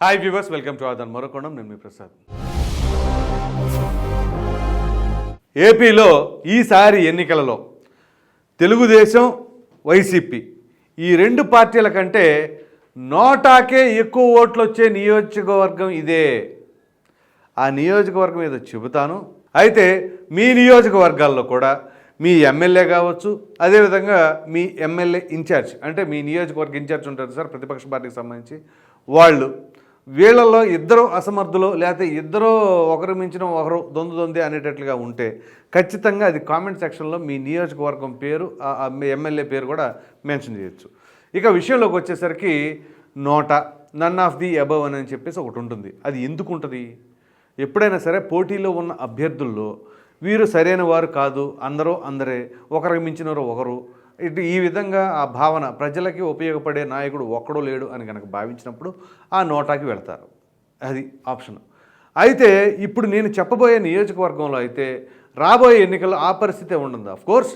Hi viewers welcome to ఆదన్ మరొకొండం నేను మీ ప్రసాద్ ఏపీలో ఈసారి ఎన్నికలలో తెలుగుదేశం వైసీపీ ఈ రెండు పార్టీల కంటే నోటాకే ఎక్కువ ఓట్లు వచ్చే నియోజకవర్గం ఇదే. ఆ నియోజకవర్గం ఏదో చెబుతాను. అయితే మీ నియోజకవర్గాల్లో కూడా మీ ఎమ్మెల్యే కావచ్చు అదేవిధంగా మీ ఎమ్మెల్యే ఇన్ఛార్జ్ అంటే మీ నియోజకవర్గ ఇన్ఛార్జ్ ఉంటారు సార్ ప్రతిపక్ష పార్టీకి సంబంధించి వాళ్ళు వీళ్ళల్లో ఇద్దరు అసమర్థులు లేకపోతే ఇద్దరు ఒకరు మించిన ఒకరు దొందు దొంది అనేటట్లుగా ఉంటే ఖచ్చితంగా అది కామెంట్ సెక్షన్లో మీ నియోజకవర్గం పేరు మీ ఎమ్మెల్యే పేరు కూడా మెన్షన్ చేయొచ్చు. ఇక విషయంలోకి వచ్చేసరికి నోట నన్ ఆఫ్ ది అబవ్ అని చెప్పేసి ఒకటి ఉంటుంది. అది ఎందుకు ఉంటుంది? ఎప్పుడైనా సరే పోటీలో ఉన్న అభ్యర్థుల్లో వీరు సరైన వారు కాదు అందరూ అందరే ఒకరికి మించినవారు ఒకరు ఇటు ఈ విధంగా ఆ భావన ప్రజలకి ఉపయోగపడే నాయకుడు ఒక్కడో లేడు అని కనుక భావించినప్పుడు ఆ నోటాకి వెళ్తారు. అది ఆప్షన్. అయితే ఇప్పుడు నేను చెప్పబోయే నియోజకవర్గంలో అయితే రాబోయే ఎన్నికల్లో ఆ పరిస్థితే ఉండదు. ఆఫ్ కోర్స్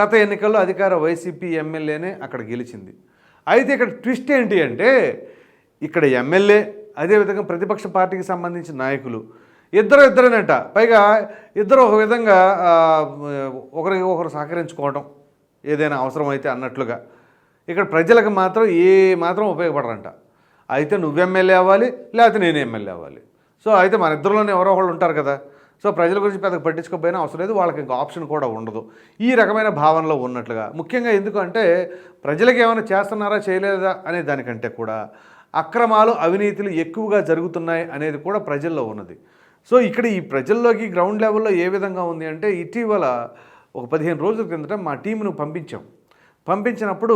గత ఎన్నికల్లో అధికార వైసీపీ ఎమ్మెల్యేనే అక్కడ గెలిచింది. అయితే ఇక్కడ ట్విస్ట్ ఏంటి అంటే ఇక్కడ ఎమ్మెల్యే అదేవిధంగా ప్రతిపక్ష పార్టీకి సంబంధించిన నాయకులు ఇద్దరు ఇద్దరేనట. పైగా ఇద్దరు ఒక విధంగా ఒకరికి ఒకరు సహకరించుకోవడం ఏదైనా అవసరమైతే అన్నట్లుగా. ఇక్కడ ప్రజలకు మాత్రం ఏ మాత్రం ఉపయోగపడరంట. అయితే నువ్వు ఎమ్మెల్యే అవ్వాలి లేకపోతే నేను ఎమ్మెల్యే అవ్వాలి. సో అయితే మన ఇద్దరిలోనే ఎవరో ఒకళ్ళు ఉంటారు కదా. సో ప్రజల గురించి పెద్దగా పట్టించుకోకపోయినా అవసరం లేదు వాళ్ళకి ఇంకా ఆప్షన్ కూడా ఉండదు. ఈ రకమైన భావనలో ఉన్నట్లుగా. ముఖ్యంగా ఎందుకంటే ప్రజలకు ఏమైనా చేస్తున్నారా చేయలేదా అనే దానికంటే కూడా అక్రమాలు అవినీతులు ఎక్కువగా జరుగుతున్నాయి అనేది కూడా ప్రజల్లో ఉన్నది. సో ఇక్కడ ఈ ప్రజల్లోకి గ్రౌండ్ లెవెల్లో ఏ విధంగా ఉంది అంటే ఇటీవల ఒక పదిహేను రోజుల కిందట మా టీంను పంపించాం. పంపించినప్పుడు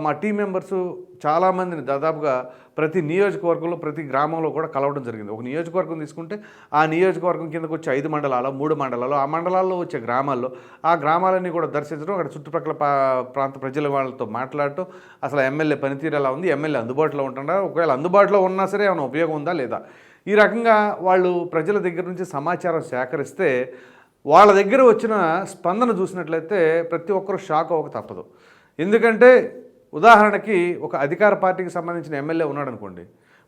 మా టీం మెంబర్స్ చాలామందిని దాదాపుగా ప్రతి నియోజకవర్గంలో ప్రతి గ్రామంలో కూడా కలవడం జరిగింది. ఒక నియోజకవర్గం తీసుకుంటే ఆ నియోజకవర్గం కిందకు వచ్చే ఐదు మండలాలు మూడు మండలాలు ఆ మండలాల్లో వచ్చే గ్రామాల్లో ఆ గ్రామాలన్నీ కూడా దర్శించడం అక్కడ చుట్టుపక్కల పా- ప్రాంత ప్రజల వాళ్ళతో మాట్లాడటం అసలు ఎమ్మెల్యే పనితీరు ఎలా ఉంది ఎమ్మెల్యే అందుబాటులో ఉంటున్నారా ఒకవేళ అందుబాటులో ఉన్నా సరే ఏమైనా ఉపయోగం ఉందా లేదా? ఈ రకంగా వాళ్ళు ప్రజల దగ్గర నుంచి సమాచారం సేకరిస్తే వాళ్ళ దగ్గర వచ్చిన స్పందన చూసినట్లయితే ప్రతి ఒక్కరు షాక్ అవ్వక తప్పదు. ఎందుకంటే ఉదాహరణకి ఒక అధికార పార్టీకి సంబంధించిన ఎమ్మెల్యే ఉన్నాడు అనుకోండి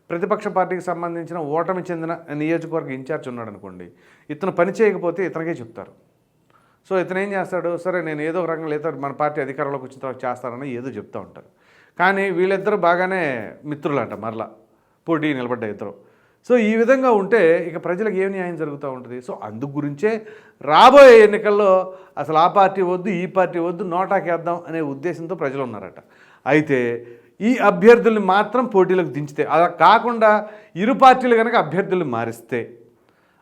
ప్రతిపక్ష పార్టీకి సంబంధించిన ఓటమి చెందిన నియోజకవర్గ ఇన్ఛార్జ్ ఉన్నాడు అనుకోండి ఇతను పని చేయకపోతే ఇతనికే చెప్తారు. సో ఇతను ఏం చేస్తాడు సరే నేను ఏదో ఒక రకంగా లేదా మన పార్టీ అధికారంలోకి వచ్చిన తర్వాత చేస్తానని ఏదో చెప్తూ ఉంటారు. కానీ వీళ్ళిద్దరూ బాగానే మిత్రులంట మరలా. పోటీ నిలబడ్డ ఇద్దరు. సో ఈ విధంగా ఉంటే ఇక ప్రజలకు ఏం న్యాయం జరుగుతూ ఉంటుంది? సో అందు గురించే రాబోయే ఎన్నికల్లో అసలు ఆ పార్టీ వద్దు ఈ పార్టీ వద్దు నోటాకేద్దాం అనే ఉద్దేశంతో ప్రజలు ఉన్నారట. అయితే ఈ అభ్యర్థుల్ని మాత్రం పోటీలకు దించితే అలా కాకుండా ఇరు పార్టీలు కనుక అభ్యర్థుల్ని మారిస్తే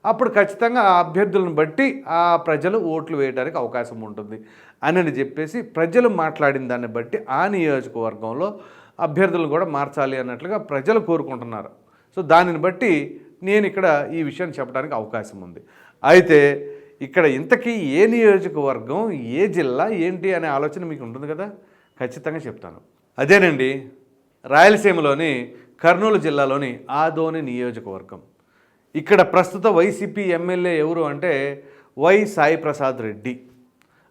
అప్పుడు ఖచ్చితంగా ఆ అభ్యర్థులను బట్టి ఆ ప్రజలు ఓట్లు వేయడానికి అవకాశం ఉంటుంది అని చెప్పేసి ప్రజలు మాట్లాడిన దాన్ని బట్టి ఆ నియోజకవర్గంలో అభ్యర్థులను కూడా మార్చాలి అన్నట్లుగా ప్రజలు కోరుకుంటున్నారు. సో దానిని బట్టి నేను ఇక్కడ ఈ విషయాన్ని చెప్పడానికి అవకాశం ఉంది. అయితే ఇక్కడ ఇంతకీ ఏ నియోజకవర్గం ఏ జిల్లా ఏంటి అనే ఆలోచన మీకు ఉంటుంది కదా? ఖచ్చితంగా చెప్తాను. అదేనండి రాయలసీమలోని కర్నూలు జిల్లాలోని ఆదోని నియోజకవర్గం. ఇక్కడ ప్రస్తుత వైసీపీ ఎమ్మెల్యే ఎవరు అంటే వై సాయి ప్రసాద్ రెడ్డి.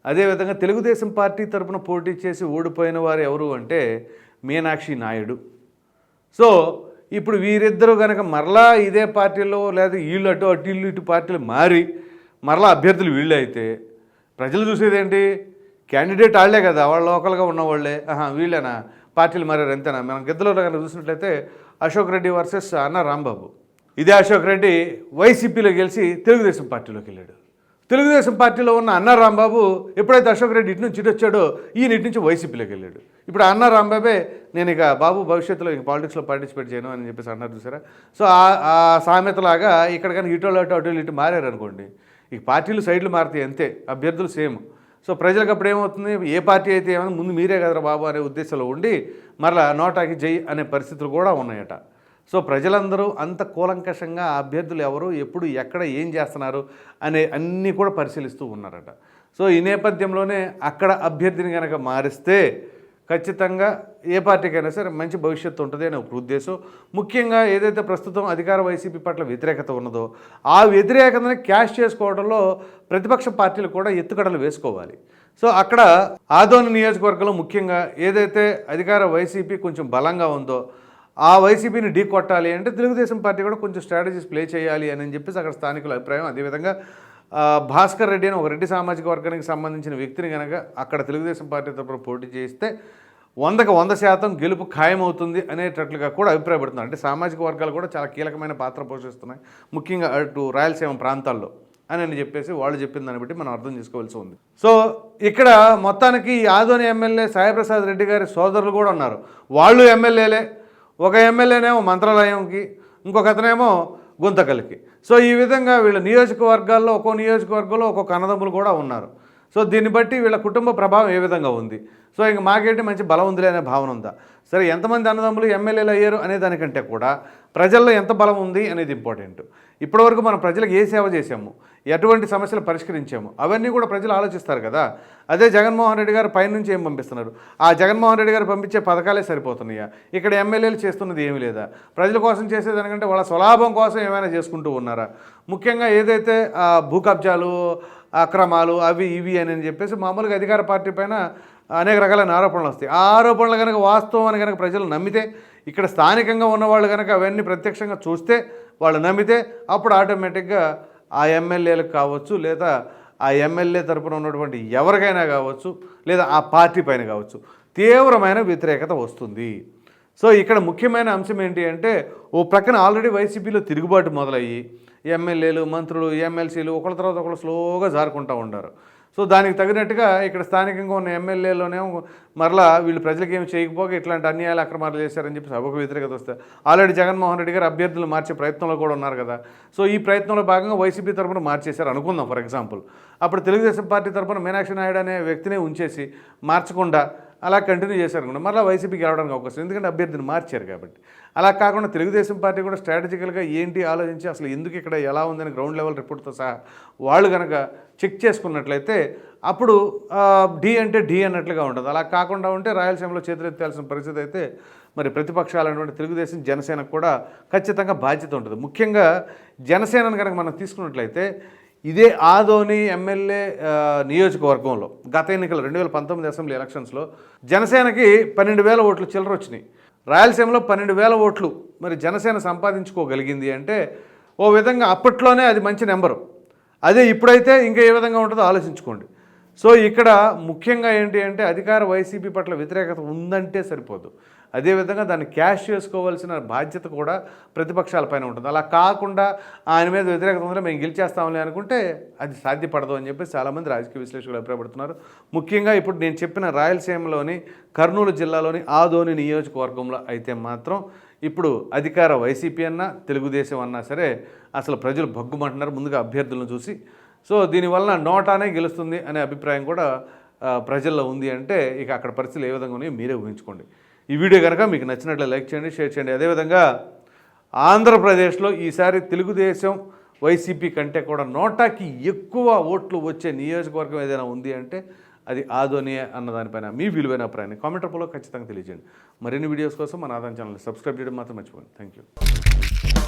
అదేవిధంగా తెలుగుదేశం పార్టీ తరపున పోటీ చేసి ఓడిపోయిన వారు ఎవరు అంటే మీనాక్షి నాయుడు. సో ఇప్పుడు వీరిద్దరూ కనుక మరలా ఇదే పార్టీలో లేదా వీళ్ళు అటు అటు ఇల్లు ఇటు పార్టీలు మారి మరలా అభ్యర్థులు వీళ్ళు అయితే ప్రజలు చూసేది ఏంటి క్యాండిడేట్ వాళ్ళే కదా వాళ్ళు లోకల్గా ఉన్నవాళ్ళే. వీళ్ళేనా? పార్టీలు మారారు ఎంతేనా మనం గిద్దలో కనుక చూసినట్లయితే అశోక్ రెడ్డి వర్సెస్ అన్న రాంబాబు. ఇదే అశోక్ రెడ్డి వైసీపీలో గెలిచి తెలుగుదేశం పార్టీలోకి వెళ్ళాడు. తెలుగుదేశం పార్టీలో ఉన్న అన్న రాంబాబు ఎప్పుడైతే అశోక్ రెడ్డి ఇటు నుంచి ఇటు వచ్చాడో ఈయన ఇటు నుంచి వైసీపీలోకి వెళ్ళాడు. ఇప్పుడు అన్న రాంబాబే నేను ఇక బాబు భవిష్యత్తులో ఇంక పాలిటిక్స్లో పార్టిసిపేట్ చేయను అని చెప్పేసి అన్నారు చూసారా? సో ఆ- సామెతలాగా ఇక్కడ కానీ ఇటు అటు అటు ఇటు మారారు అనుకోండి పార్టీలు సైడ్లు మారుతాయి అంతే అభ్యర్థులు సేమ్ సో ప్రజలకు అప్పుడు ఏమవుతుంది? ఏ పార్టీ అయితే ఏమైనా ముందు మీరే కదరా బాబు అనే ఉద్దేశంలో ఉండి మరలా నోటాకి జై అనే పరిస్థితులు కూడా ఉన్నాయట. సో ప్రజలందరూ అంత కూలంకషంగా అభ్యర్థులు ఎవరు ఎప్పుడు ఎక్కడ ఏం చేస్తున్నారు అనే అన్నీ కూడా పరిశీలిస్తూ ఉన్నారట. సో ఈ నేపథ్యంలోనే అక్కడ అభ్యర్థిని కనుక మారిస్తే ఖచ్చితంగా ఏ పార్టీకైనా సరే మంచి భవిష్యత్తు ఉంటుంది అనే ఒక ఉద్దేశం. ముఖ్యంగా ఏదైతే ప్రస్తుతం అధికార వైసీపీ పట్ల వ్యతిరేకత ఉన్నదో ఆ వ్యతిరేకతని క్యాష్ చేసుకోవడంలో ప్రతిపక్ష పార్టీలు కూడా ఎత్తుకడలు వేసుకోవాలి. సో అక్కడ ఆదోని నియోజకవర్గంలో ముఖ్యంగా ఏదైతే అధికార వైసీపీ కొంచెం బలంగా ఉందో ఆ వైసీపీని ఢీ కొట్టాలి అంటే తెలుగుదేశం పార్టీ కూడా కొంచెం స్ట్రాటజీస్ ప్లే చేయాలి అని చెప్పేసి అక్కడ స్థానికుల అభిప్రాయం. అదేవిధంగా భాస్కర్ రెడ్డి అని ఒక రెడ్డి సామాజిక వర్గానికి సంబంధించిన వ్యక్తిని కనుక అక్కడ తెలుగుదేశం పార్టీ తరపున పోటీ చేస్తే వందకు వంద శాతం గెలుపు ఖాయమవుతుంది అనేటట్లుగా కూడా అభిప్రాయపడుతున్నారు. అంటే సామాజిక వర్గాలు కూడా చాలా కీలకమైన పాత్ర పోషిస్తున్నాయి. ముఖ్యంగా అటు రాయలసీమ ప్రాంతాల్లో అని అని చెప్పేసి వాళ్ళు చెప్పిన దాన్ని బట్టి మనం అర్థం చేసుకోవాల్సి ఉంది. సో ఇక్కడ మొత్తానికి ఆదోని ఎమ్మెల్యే సాయిప్రసాద్ రెడ్డి గారి సోదరులు కూడా ఉన్నారు. వాళ్ళు ఎమ్మెల్యేలే ఒక ఎమ్మెల్యేనేమో మంత్రాలయంకి ఇంకొక అతనేమో గుంతకల్కి సో ఈ విధంగా వీళ్ళ నియోజకవర్గాల్లో ఒక్కో నియోజకవర్గంలో ఒక్కొక్క అన్నదమ్ములు కూడా ఉన్నారు. సో దీన్ని బట్టి వీళ్ళ కుటుంబ ప్రభావం ఏ విధంగా ఉంది? సో ఇంక మాకేంటి మంచి బలం ఉందిలే అనే భావన ఉందా? సరే ఎంతమంది అన్నదమ్ములు ఎమ్మెల్యేలు అయ్యారు అనే దానికంటే కూడా ప్రజల్లో ఎంత బలం ఉంది అనేది ఇంపార్టెంట్ ఇప్పటివరకు మనం ప్రజలకు ఏ సేవ చేసాము ఎటువంటి సమస్యలు పరిష్కరించాము? అవన్నీ కూడా ప్రజలు ఆలోచిస్తారు కదా. అదే జగన్మోహన్ రెడ్డి గారు పైనుంచి ఏం పంపిస్తున్నారు? ఆ జగన్మోహన్ రెడ్డి గారు పంపించే పథకాలే సరిపోతున్నాయా? ఇక్కడ ఎమ్మెల్యేలు చేస్తున్నది ఏమీ లేదా? ప్రజల కోసం చేసేదానికంటే వాళ్ళ స్వలాభం కోసం ఏమైనా చేసుకుంటూ ఉన్నారా? ముఖ్యంగా ఏదైతే భూ కబ్జాలు అక్రమాలు అవి ఇవి అని అని చెప్పేసి మామూలుగా అధికార పార్టీ పైన అనేక రకాలైన ఆరోపణలు వస్తాయి. ఆ ఆరోపణలు కనుక వాస్తవం అని కనుక ప్రజలు నమ్మితే ఇక్కడ స్థానికంగా ఉన్నవాళ్ళు కనుక అవన్నీ ప్రత్యక్షంగా చూస్తే వాళ్ళు నమ్మితే అప్పుడు ఆటోమేటిక్గా ఆ ఎమ్మెల్యేలకు కావచ్చు లేదా ఆ ఎమ్మెల్యే తరపున ఉన్నటువంటి ఎవరికైనా కావచ్చు లేదా ఆ పార్టీ పైన కావచ్చు తీవ్రమైన వ్యతిరేకత వస్తుంది. సో ఇక్కడ ముఖ్యమైన అంశం ఏంటి అంటే ఓ ప్రక్కన ఆల్రెడీ వైసీపీలో తిరుగుబాటు మొదలయ్యి ఎమ్మెల్యేలు మంత్రులు ఎమ్మెల్సీలు ఒకళ్ళ తర్వాత ఒకళ్ళు స్లోగా జారుకుంటూ ఉంటారు సో దానికి తగినట్టుగా ఇక్కడ స్థానికంగా ఉన్న ఎమ్మెల్యేలోనేమో మరలా వీళ్ళు ప్రజలకు ఏమి చేయకపోక ఇట్లాంటి అన్యాయాలు అక్రమాలు చేశారని చెప్పి సభకు వ్యతిరేకత వస్తే ఆల్రెడీ జగన్మోహన్ రెడ్డి గారు అభ్యర్థులు మార్చే ప్రయత్నంలో కూడా ఉన్నారు కదా. సో ఈ ప్రయత్నంలో భాగంగా వైసీపీ తరఫున మార్చేశారు అనుకుందాం ఫర్ ఎగ్జాంపుల్. అప్పుడు తెలుగుదేశం పార్టీ తరపున మీనాక్షి నాయుడు అనే వ్యక్తినే ఉంచేసి మార్చకుండా అలా కంటిన్యూ చేశారు మరలా వైసీపీకి రావడానికి అవకాశం ఎందుకంటే అభ్యర్థిని మార్చారు కాబట్టి. అలా కాకుండా తెలుగుదేశం పార్టీ కూడా స్ట్రాటజికల్గా ఏంటి ఆలోచించి అసలు ఎందుకు ఇక్కడ ఎలా ఉందని గ్రౌండ్ లెవెల్ రిపోర్ట్తో సహా వాళ్ళు కనుక చెక్ చేసుకున్నట్లయితే అప్పుడు డి అంటే డి అన్నట్లుగా ఉంటుంది. అలా కాకుండా ఉంటే రాయలసీమలో చేతులెత్తాల్సిన పరిస్థితి అయితే మరి ప్రతిపక్షాలైనటువంటి తెలుగుదేశం జనసేనకు కూడా ఖచ్చితంగా బాధ్యత ఉంటుంది. ముఖ్యంగా జనసేనను కనుక మనం తీసుకున్నట్లయితే ఇదే ఆదోని ఎమ్మెల్యే నియోజకవర్గంలో గత ఎన్నికలు రెండు వేల పంతొమ్మిది అసెంబ్లీ ఎలక్షన్స్లో జనసేనకి పన్నెండు వేల ఓట్లు చిల్లర వచ్చినాయి. రాయలసీమలో పన్నెండు వేల ఓట్లు మరి జనసేన సంపాదించుకోగలిగింది అంటే ఓ విధంగా అప్పట్లోనే అది మంచి నెంబరు. అదే ఇప్పుడైతే ఇంకా ఏ విధంగా ఉంటుందో ఆలోచించుకోండి. సో ఇక్కడ ముఖ్యంగా ఏంటి అంటే అధికార వైసీపీ పట్ల వ్యతిరేకత ఉందంటే సరిపోదు. అదేవిధంగా దాన్ని క్యాష్ చేసుకోవాల్సిన బాధ్యత కూడా ప్రతిపక్షాలపైన ఉంటుంది. అలా కాకుండా ఆయన మీద వ్యతిరేకత ఉందని మేము గెలిచేస్తాంలే అనుకుంటే అది సాధ్యపడదు అని చెప్పి చాలామంది రాజకీయ విశ్లేషకులు అభిప్రాయపడుతున్నారు. ముఖ్యంగా ఇప్పుడు నేను చెప్పిన రాయలసీమలోని కర్నూలు జిల్లాలోని ఆదోని నియోజకవర్గంలో అయితే మాత్రం ఇప్పుడు అధికార వైసీపీ అన్నా తెలుగుదేశం అన్నా సరే అసలు ప్రజలు భగ్గుమంటున్నారు. ముందుగా అభ్యర్థులను చూసి. సో దీనివల్ల నోటానే గెలుస్తుంది అనే అభిప్రాయం కూడా ప్రజల్లో ఉంది అంటే ఇక అక్కడ పరిస్థితులు ఏ విధంగా ఉన్నాయో మీరే ఊహించుకోండి. ఈ వీడియో కనుక మీకు నచ్చినట్లు లైక్ చేయండి షేర్ చేయండి. అదేవిధంగా ఆంధ్రప్రదేశ్లో ఈసారి తెలుగుదేశం వైసీపీ కంటే కూడా నోటాకి ఎక్కువ ఓట్లు వచ్చే నియోజకవర్గం ఏదైనా ఉంది అంటే అది ఆధోని అన్న దానిపైన మీ విలువైన అభిప్రాయాన్ని కామెంట్ రూపంలో ఖచ్చితంగా తెలియజేయండి. మరిన్ని వీడియోస్ కోసం మన ఆదాయం ఛానల్ని సబ్స్క్రైబ్ చేయడం మాత్రం మర్చిపోండి థ్యాంక్ యూ